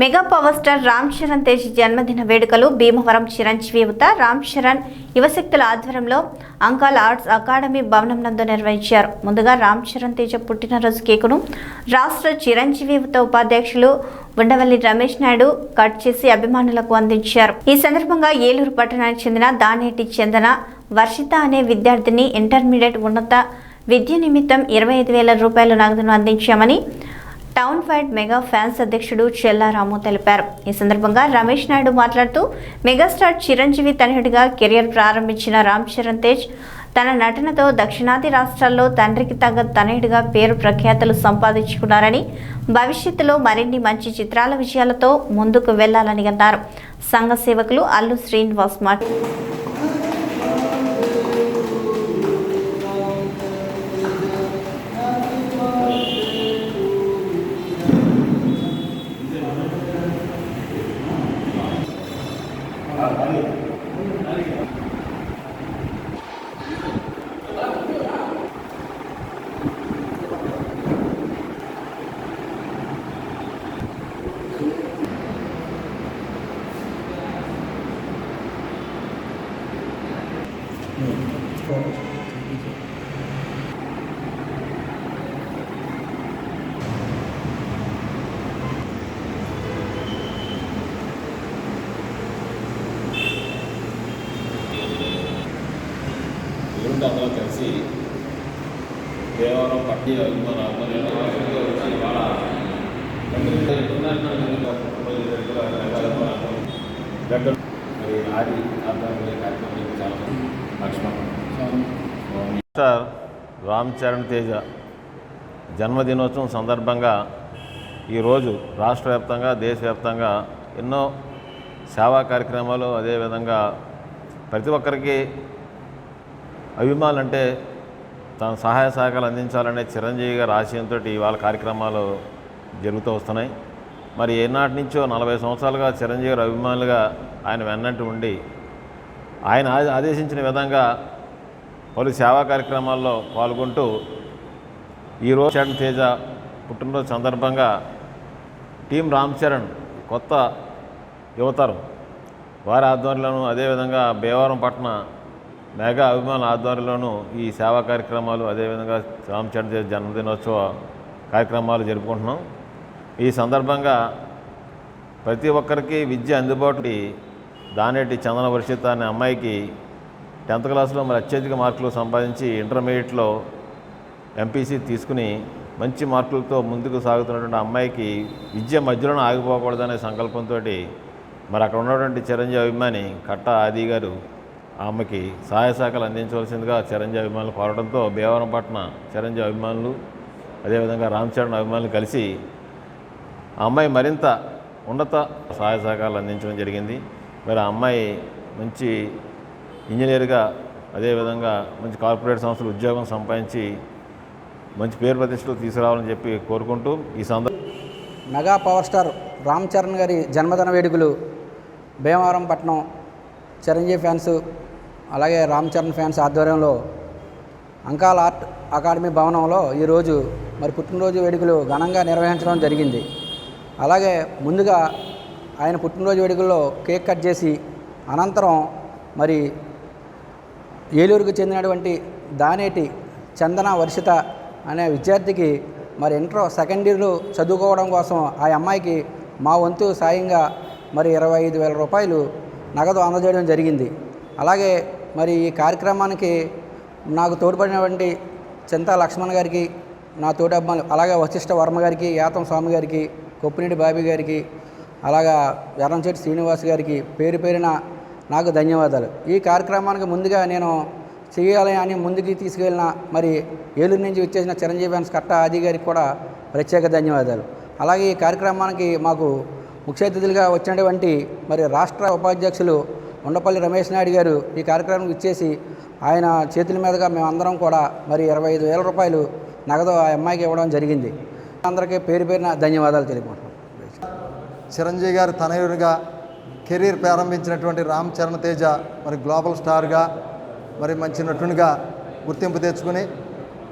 Mega power star Ram Charan Tej జన్మదిన వేడుకలు భీమవరం చిరంజీవి యువత రామ్ చరణ్ యువశక్తుల ఆధ్వర్యంలో అంకాల్ ఆర్ట్స్ అకాడమీ భవనం నందు నిర్వహించారు. ముందుగా రామ్ చరణ్ తేజ పుట్టినరోజు కేకును రాష్ట్ర చిరంజీవి యువత ఉపాధ్యక్షులు ఉండవల్లి రమేష్ నాయుడు కట్ చేసి అభిమానులకు అందించారు. ఈ సందర్భంగా ఏలూరు పట్టణానికి చెందిన దానేటి చందన వర్షిత అనే విద్యార్థిని ఇంటర్మీడియట్ ఉన్నత విద్య నిమిత్తం ఇరవై ఐదు వేల రూపాయల నగదును అందించామని టౌన్ వైడ్ మెగా ఫ్యాన్స్ అధ్యక్షుడు చెల్లారాము తెలిపారు. ఈ సందర్భంగా రమేష్ నాయుడు మాట్లాడుతూ మెగాస్టార్ చిరంజీవి తనయుడిగా కెరియర్ ప్రారంభించిన రామ్ చరణ్ తేజ్ తన నటనతో దక్షిణాది రాష్ట్రాల్లో తండ్రికి తగ్గ తనయుడిగా పేరు ప్రఖ్యాతలు సంపాదించుకున్నారని భవిష్యత్తులో మరిన్ని మంచి చిత్రాల విజయాలతో ముందుకు వెళ్ళాలని అన్నారు సంఘ సేవకులు అల్లు శ్రీనివాస్ మాట్లాడారు 응. 어. యూనిట్ అందరూ కలిసి దేవరం పట్టి అభిమాన ఆధ్వర్యంలో వచ్చి వాళ్ళ దగ్గర మరి ఆది ఆధ్వర్యంలో ఈ కార్యక్రమం చాలా లక్ష్మణ్. సార్ రామ్ చరణ్ తేజ జన్మదినోత్సవం సందర్భంగా ఈరోజు రాష్ట్ర వ్యాప్తంగా దేశవ్యాప్తంగా ఎన్నో సేవా కార్యక్రమాలు అదేవిధంగా ప్రతి ఒక్కరికి అభిమానులు అంటే తన సహాయ సహకారాలు అందించాలనే చిరంజీవి గారి ఆశయంతో ఇవాళ కార్యక్రమాలు జరుగుతూ వస్తున్నాయి. మరి ఏనాటి నుంచో నలభై సంవత్సరాలుగా చిరంజీవి గారు అభిమానులుగా ఆయన వెన్నట్టు ఉండి ఆయన ఆదేశించిన విధంగా పలు సేవా కార్యక్రమాల్లో పాల్గొంటూ ఈరోజు చరణ్ తేజ పుట్టినరోజు సందర్భంగా టీం రామ్ చరణ్ కొత్త యువతరం. వారి ఆధ్వర్యంలోనూ అదేవిధంగా భీమవరం పట్టణ మెగా అభిమాన్ ఆధ్వర్యంలోనూ ఈ సేవా కార్యక్రమాలు అదేవిధంగా రామచంద్ర జన్మదినోత్సవ కార్యక్రమాలు జరుపుకుంటున్నాం. ఈ సందర్భంగా ప్రతి ఒక్కరికి విద్య అందుబాటు దానేటి చందన వర్షిత అనే అమ్మాయికి టెన్త్ క్లాస్లో మరి అత్యధిక మార్కులు సంపాదించి ఇంటర్మీడియట్లో ఎంపీసీ తీసుకుని మంచి మార్కులతో ముందుకు సాగుతున్నటువంటి అమ్మాయికి విద్య మధ్యలోనే ఆగిపోకూడదనే సంకల్పంతో మరి అక్కడ ఉన్నటువంటి చిరంజీవి అభిమాని కట్ట ఆది గారు ఆ అమ్మకి సహాయ శాఖలు అందించవలసిందిగా చిరంజీవి అభిమానులు కోరడంతో భీమవరంపట్న చిరంజీవి అభిమానులు అదేవిధంగా రామ్ చరణ్ అభిమానులు కలిసి ఆ అమ్మాయి మరింత ఉన్నత సహాయ సహకారాలు అందించడం జరిగింది. మరి ఆ అమ్మాయి మంచి ఇంజనీర్గా అదేవిధంగా మంచి కార్పొరేట్ సంస్థలు ఉద్యోగం సంపాదించి మంచి పేరు ప్రతిష్టలు తీసుకురావాలని చెప్పి కోరుకుంటూ ఈ సందర్భ mega power star Ram Charan గారి జన్మదిన వేడుకలు భీమవరం పట్నం చిరంజీవి ఫ్యాన్స్ అలాగే రామ్ చరణ్ ఫ్యాన్స్ ఆధ్వర్యంలో అంకాల్ ఆర్ట్ అకాడమీ భవనంలో ఈరోజు మరి పుట్టినరోజు వేడుకలు ఘనంగా నిర్వహించడం జరిగింది. అలాగే ముందుగా ఆయన పుట్టినరోజు వేడుకల్లో కేక్ కట్ చేసి అనంతరం మరి ఏలూరుకు చెందినటువంటి దానేటి చందన వర్షిత అనే విద్యార్థికి మరి ఇంటర్ సెకండ్ ఇయర్లో చదువుకోవడం కోసం ఆ అమ్మాయికి మా వంతు సాయంగా మరి ఇరవై ఐదు వేల రూపాయలు నగదు అందజేయడం జరిగింది. అలాగే మరి ఈ కార్యక్రమానికి నాకు తోడ్పడినటువంటి చింతా లక్ష్మణ్ గారికి నా తోటి అభిమానులు అలాగే వశిష్ఠ వర్మ గారికి యాతం స్వామి గారికి కొప్పినేటి బాబీ గారికి అలాగా ఎర్రంచెట్టి శ్రీనివాస్ గారికి పేరు పేరిన నాకు ధన్యవాదాలు. ఈ కార్యక్రమానికి ముందుగా నేను చేయాలి అని ముందుకు తీసుకెళ్ళిన మరి ఏలూరు నుంచి వచ్చేసిన చిరంజీవి ఫ్యాన్స్ కట్ట ఆది గారికి కూడా ప్రత్యేక ధన్యవాదాలు. అలాగే ఈ కార్యక్రమానికి మాకు ముఖ్య అతిథులుగా వచ్చినటువంటి మరి రాష్ట్ర ఉపాధ్యక్షులు ఉండపల్లి రమేష్ నాయుడు గారు ఈ కార్యక్రమానికి ఇచ్చేసి ఆయన చేతుల మీదుగా మేమందరం కూడా మరి ఇరవై ఐదు వేల రూపాయలు నగదు ఆ అమ్మాయికి ఇవ్వడం జరిగింది. అందరికీ పేరు పేరున ధన్యవాదాలు తెలియకుంటున్నాం చిరంజీవి గారు తనయుడిగా కెరీర్ ప్రారంభించినటువంటి రామ్ చరణ్ తేజ మరి గ్లోబల్ స్టార్గా మరి మంచి నటునిగా గుర్తింపు తెచ్చుకుని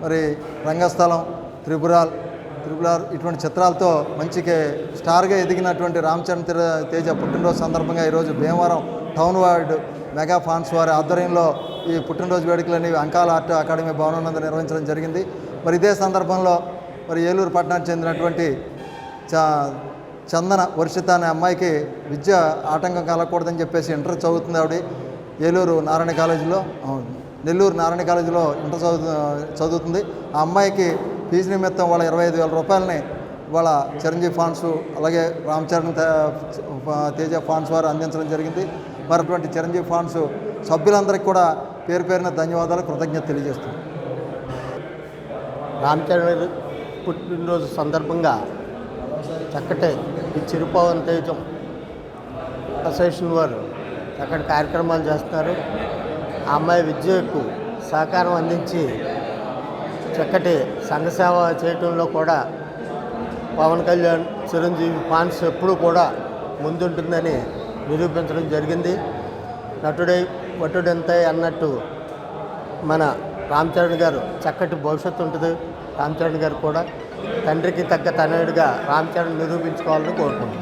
మరి రంగస్థలం త్రిపురాల్ త్రిపురాల్ ఇటువంటి చిత్రాలతో మంచి స్టార్గా ఎదిగినటువంటి రామ్ చరణ్ తేజ పుట్టినరోజు సందర్భంగా ఈరోజు Bhimavaram town ward mega fans వారి ఆధ్వర్యంలో ఈ పుట్టినరోజు వేడుకలని అంకాల ఆర్ట్ అకాడమీ భవనం నందు నిర్వహించడం జరిగింది. మరి ఇదే సందర్భంలో మరి ఏలూరు పట్టణానికి చెందినటువంటి చ చందన వర్షిత అనే అమ్మాయికి విద్య ఆటంకం కలగకూడదని చెప్పేసి ఇంటర్ చదువుతుంది ఆవిడ. ఏలూరు నారాయణ కాలేజీలో నెల్లూరు నారాయణ కాలేజీలో ఇంటర్ చదువు చదువుతుంది. ఆ అమ్మాయికి ఫీజు నిమిత్తం వాళ్ళ ఇరవై ఐదు వేల రూపాయలని వాళ్ళ చిరంజీవి ఫాన్స్ అలాగే రామ్ చరణ్ తేజ ఫాన్స్ వారు అందించడం జరిగింది. మరి అటువంటి చిరంజీవి ఫాన్స్ సభ్యులందరికీ కూడా పేరు పేరున ధన్యవాదాలు కృతజ్ఞత తెలియజేస్తున్నాను రామ్ చరణ్ పుట్టినరోజు సందర్భంగా చక్కటి ఈ చిరుపవన్ తేజం అసోసియేషన్ వారు చక్కటి కార్యక్రమాలు చేస్తున్నారు. ఆ అమ్మాయి విద్యకు సహకారం అందించి చక్కటి సంఘసేవ చేయటంలో కూడా పవన్ కళ్యాణ్ చిరంజీవి ఫాన్స్ ఎప్పుడూ కూడా ముందుంటుందని నిరూపించడం జరిగింది. నటుడై వటుడెంతై అన్నట్టు మన రామచరణ్ గారు చక్కటి భవిష్యత్తు ఉంటుంది. రామచరణ్ గారు కూడా తండ్రికి తగ్గ తనయుడిగా రామచరణ్ నిరూపించుకోవాలని కోరుకుంటున్నాను